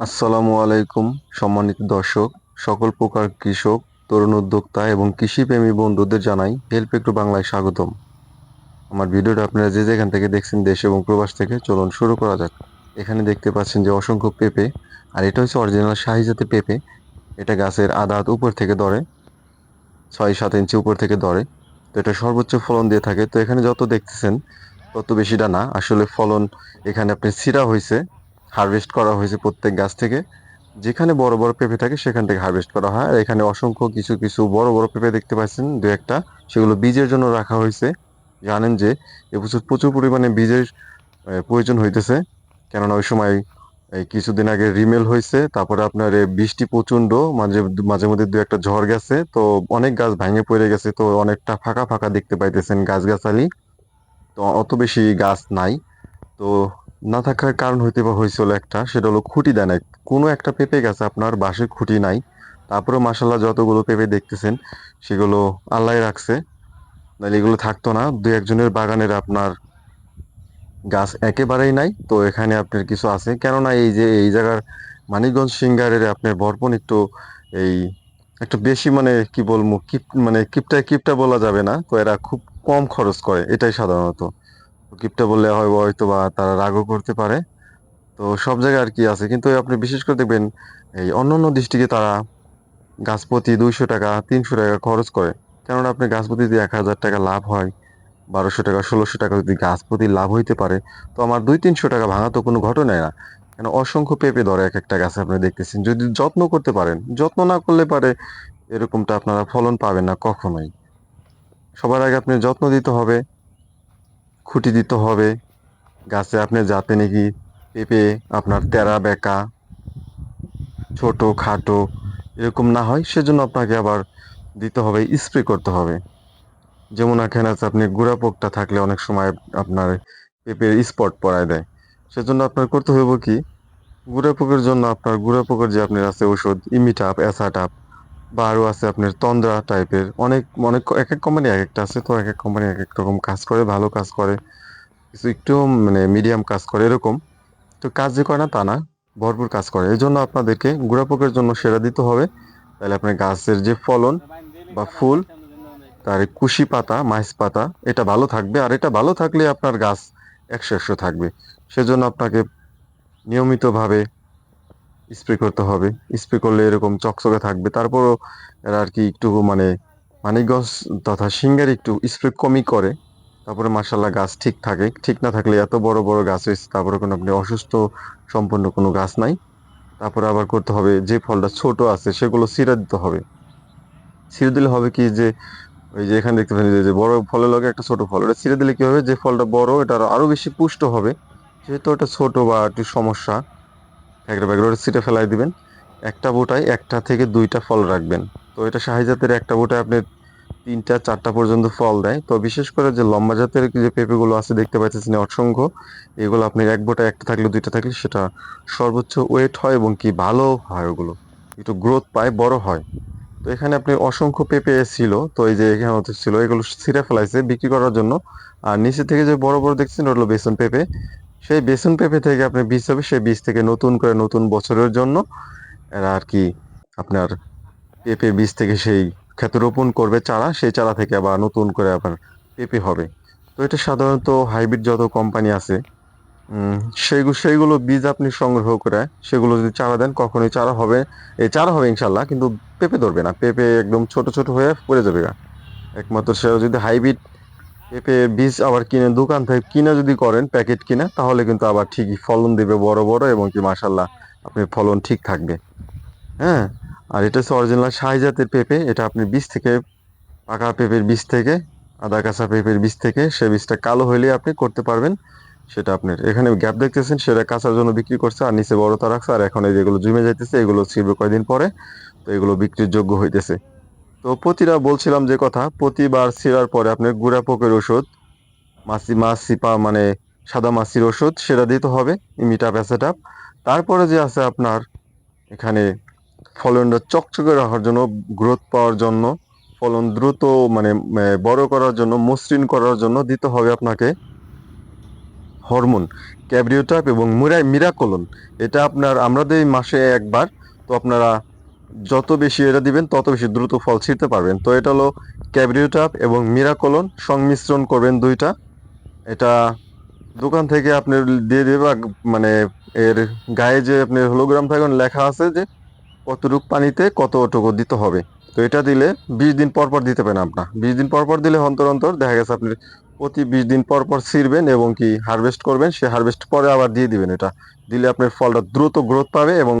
আসসালামু আলাইকুম, সম্মানিত দর্শক, সকল প্রকার কৃষক, তরুণ উদ্যোক্তা এবং কৃষিপ্রেমী বন্ধুদের জানাই হেল্প একটু বাংলায় স্বাগতম। আমার ভিডিওটা আপনারা যে যেখান থেকে দেখছেন দেশ এবং প্রবাস থেকে চলুন শুরু করা যাক। এখানে দেখতে পাচ্ছেন যে অসংখ্য পেঁপে, আর এটা হচ্ছে অরিজিনাল শাহি জাতের পেঁপে। এটা গাছের আধা উপর থেকে ধরে, ছয় সাত ইঞ্চি উপর থেকে ধরে। তো এটা সর্বোচ্চ ফলন দিয়ে থাকে। তো এখানে যত দেখতেছেন, তত বেশিটা না। আসলে ফলন এখানে আপনি সিরা হয়েছে হারভেস্ট করা হয়েছে প্রত্যেক গাছ থেকে। যেখানে বড় বড় পেঁপে থাকে, সেখান থেকে হারভেস্ট করা হয়। আর এখানে অসংখ্য কিছু কিছু বড় বড় পেঁপে দেখতে পাচ্ছেন, দু একটা। সেগুলো বীজের জন্য রাখা হয়েছে। জানেন যে, এবছর প্রচুর পরিমাণে বীজের প্রয়োজন হইতেছে। কেননা ওই সময়, এই কিছুদিন আগে রিমেল হয়েছে, তারপরে আপনার বৃষ্টি প্রচণ্ড, মাঝে মাঝে মধ্যে দু একটা ঝড় গেছে। তো অনেক গাছ ভেঙে পড়ে গেছে, তো অনেকটা ফাঁকা ফাঁকা দেখতে পাইতেছেন গাছগাছালি। তো অত বেশি গাছ নাই। তো না থাকার কারণ হইতে বা হয়েছিল একটা, সেটা হলো খুঁটি দেয় নাই। কোনো একটা পেঁপে গাছে আপনার বাঁশে খুঁটি নাই। তারপরে মাসাল্লাহ যতগুলো পেঁপে দেখতেছেন, সেগুলো আল্লাহ রাখছে। নাহলে এগুলো থাকতো না। দু একজনের বাগানের আপনার গাছ একেবারেই নাই। তো এখানে আপনার কিছু আছে। কেননা এই যে, এই জায়গার মানিকগঞ্জ সিঙ্গারের আপনার বরপন একটু এই একটু বেশি মানে কি বলব, কিপ মানে কিপটা কিপটা বলা যাবে না। তো এরা খুব কম খরচ করে, এটাই সাধারণত। কিপটা বললে হয় হয়তো বা তারা রাগও করতে পারে। তো সব জায়গায় আর কি আছে। কিন্তু আপনি বিশেষ করে দেখবেন, এই অন্য অন্য ডিস্ট্রিক্টে তারা গাছ প্রতি দুইশো টাকা, তিনশো টাকা খরচ করে। কেননা আপনি গাছ প্রতি যদি এক হাজার টাকা লাভ হয়, বারোশো টাকা, ষোলোশো টাকা যদি গাছ প্রতি লাভ হইতে পারে, তো আমার দুই তিনশো টাকা ভাঙা তো কোনো ঘটনাই না। কেন অসংখ্য পেঁপে ধরে এক একটা গাছে আপনি দেখতেছেন। যদি যত্ন করতে পারেন, যত্ন না করলে পারে এরকমটা আপনারা ফলন পাবেন না কখনোই। সবার আগে আপনি যত্ন দিতে হবে। খুঁটি দিতে হবে। গাছে আপনি যাতে নাকি পেঁপে, আপনার তেরা বেঁকা, ছোট, খাটো এরকম না হয়, সেজন্য আপনাকে আবার দিতে হবে, স্প্রে করতে হবে। যেমন এখানে আছে, আপনি গুড়া পোকটা থাকলে অনেক সময় আপনার পেঁপের স্পট পড়ায় দেয়। সেজন্য আপনার করতে হইব কি, গুড়া পোকের জন্য আপনার গুড়া পোকের যে আপনার আছে ওষুধ ইমিটাপ অ্যাসাটাপ বা আরও আছে, আপনার তন্দ্রা টাইপের অনেক অনেক, এক এক কোম্পানি এক একটা আছে, তো এক এক কোম্পানি এক এক রকম কাজ করে, ভালো কাজ করে। কিছু একটু মানে মিডিয়াম কাজ করে, এরকম। তো কাজ যে করে না, তা না, ভরপুর কাজ করে। এই জন্য আপনাদেরকে গুড়া পোকের জন্য সেরা দিতে হবে। তাহলে আপনার গাছের যে ফলন বা ফুল, তার কুশি পাতা, মাইস পাতা, এটা ভালো থাকবে। আর এটা ভালো থাকলে আপনার গাছ একশো একশো থাকবে। সেজন্য আপনাকে নিয়মিতভাবে স্প্রে করতে হবে। স্প্রে করলে এরকম চকচকে থাকবে। তারপরও এরা আর কি একটু মানে মানিকগঞ্জ তথা সিঙ্গার একটু স্প্রে কমই করে। তারপরে মাসাল্লাহ গাছ ঠিক থাকে। ঠিক না থাকলে এত বড় বড় গাছ হয়েছে, তারপরে কোনো আপনি অসুস্থ সম্পন্ন কোনো গাছ নাই। তারপরে আবার করতে হবে যে ফলটা ছোট আছে, সেগুলো সিরা দিতে হবে। সিরা দিলে হবে কি যে, ওই যে এখানে দেখতে পাচ্ছেন যে বড় ফলের লগে একটা ছোট ফল। ওটা ছিঁড়ে দিলে কি হবে? যে ফলটা বড়, এটা আরও বেশি পুষ্ট হবে। যেহেতু এটা ছোট বা একটু সমস্যা একটা ব্যাগের ওটা ছিঁড়ে ফেলাই দিবেন। একটা বোটায় একটা থেকে দুইটা ফল রাখবেন। তো এটা শাহি জাতের একটা বোটায় আপনি তিনটা, চারটা পর্যন্ত ফল দেয়। তো বিশেষ করে যে লম্বা জাতের যে পেঁপেগুলো আছে দেখতে পাচ্ছেন অসংখ্য, এগুলো আপনি এক বোটায় একটা থাকলে, দুইটা থাকলে সেটা সর্বোচ্চ ওয়েট হয় এবং কি ভালো হয় ওগুলো। একটু গ্রোথ পায়, বড় হয়। তো এখানে আপনি অসংখ্য পেঁপে ছিল, তো এই যে এখানে ছিল, এগুলো ছিঁড়ে ফেলাইছে বিক্রি করার জন্য। আর নিচে থেকে যে বড় বড় দেখছেন, ওগুলো বেসন পেঁপে। সেই বেসন পেঁপে থেকে আপনি বীজ হবে সেই বীজ থেকে নতুন করে নতুন বছরের জন্য এরা আর কি আপনার পেঁপে বীজ থেকে সেই ক্ষেত রোপণ করবে চারা সেই চারা থেকে আবার নতুন করে আবার পেঁপে হবে। তো এটা সাধারণত হাইব্রিড যত কোম্পানি আছে উম, সেইগুলো বীজ আপনি সংগ্রহ করে সেগুলো যদি চারা দেন কখনোই চারা হবে এই চারা হবে ইনশাল্লাহ কিন্তু পেঁপে ধরবে না। পেঁপে একদম ছোট ছোট হয়ে পড়ে যাবে একমাত্র সে যদি হাইব্রিড পেঁপে বীজ আবার কিনে দোকান থেকে কিনে যদি করেন, প্যাকেট কিনে, তাহলে কিন্তু আবার ঠিকই ফলন দেবে বড় বড় এবং কি মাসাল্লাহ আপনি ফলন ঠিক থাকবে। হ্যাঁ? আর এটা হচ্ছে অরিজিনাল জাতের পেঁপে, এটা আপনি বীজ থেকে, পাকা পেঁপের বীজ থেকে, আদা কাঁচা পেঁপের বীজ থেকে, সে বীজটা কালো হইলে আপনি করতে পারবেন। সেটা আপনার, এখানে গ্যাপ দেখতেছেন, সেটা কাঁচার জন্য বিক্রি করছে, আর নিচে বড়টা রাখছে, আর এখন এই যেগুলো জমে যাইতেছে, এগুলো ছিড়বে কয়দিন পরে, তো এগুলো বিক্রির যোগ্য হইতেছে। তো প্রতিটা বলছিলাম যে কথা, প্রতিবার ছিঁড়ার পরে আপনার গুড়া পোকের ওষুধ মাছি সিপা মানে সাদা মাছির ওষুধ, সেটা দিতে হবে ইমিটাপ অ্যাসেটাপ তারপরে যে আছে আপনার এখানে ফলনটা চকচকে রাখার জন্য গ্রোথ পাওয়ার জন্য, ফলন দ্রুত মানে বড় করার জন্য, মসৃণ করার জন্য দিতে হবে আপনাকে হরমোন, ক্যাব্রিওটাপ এবং মুরা, মিরাকলন। এটা আপনার, আমরা দিই মাসে একবার, তো আপনারা যত বেশি এটা দিবেন, তত বেশি দ্রুত ফল ছিঁড়তে পারবেন। তো এটা হলো ক্যাব্রিওটাপ এবং মিরাকলন। সংমিশ্রণ করবেন দুইটা। এটা দোকান থেকে আপনি দিয়ে দেবে বা মানে এর গায়ে যে আপনি হোলোগ্রাম থাকবেন লেখা আছে যে কতটুক পানিতে কতটুকু দিতে হবে। তো এটা দিলে বিশ দিন পর পর দিতে পারেন আপনার। বিশ দিন পর পর দিলে অন্তর অন্তর দেখা গেছে আপনি প্রতি বিশ দিন পর পর ছিঁড়বেন এবং কি হারভেস্ট করবেন, সে হারভেস্ট পরে আবার দিয়ে দিবেন এটা। দিলে আপনার ফলটা দ্রুত গ্রোথ পাবে এবং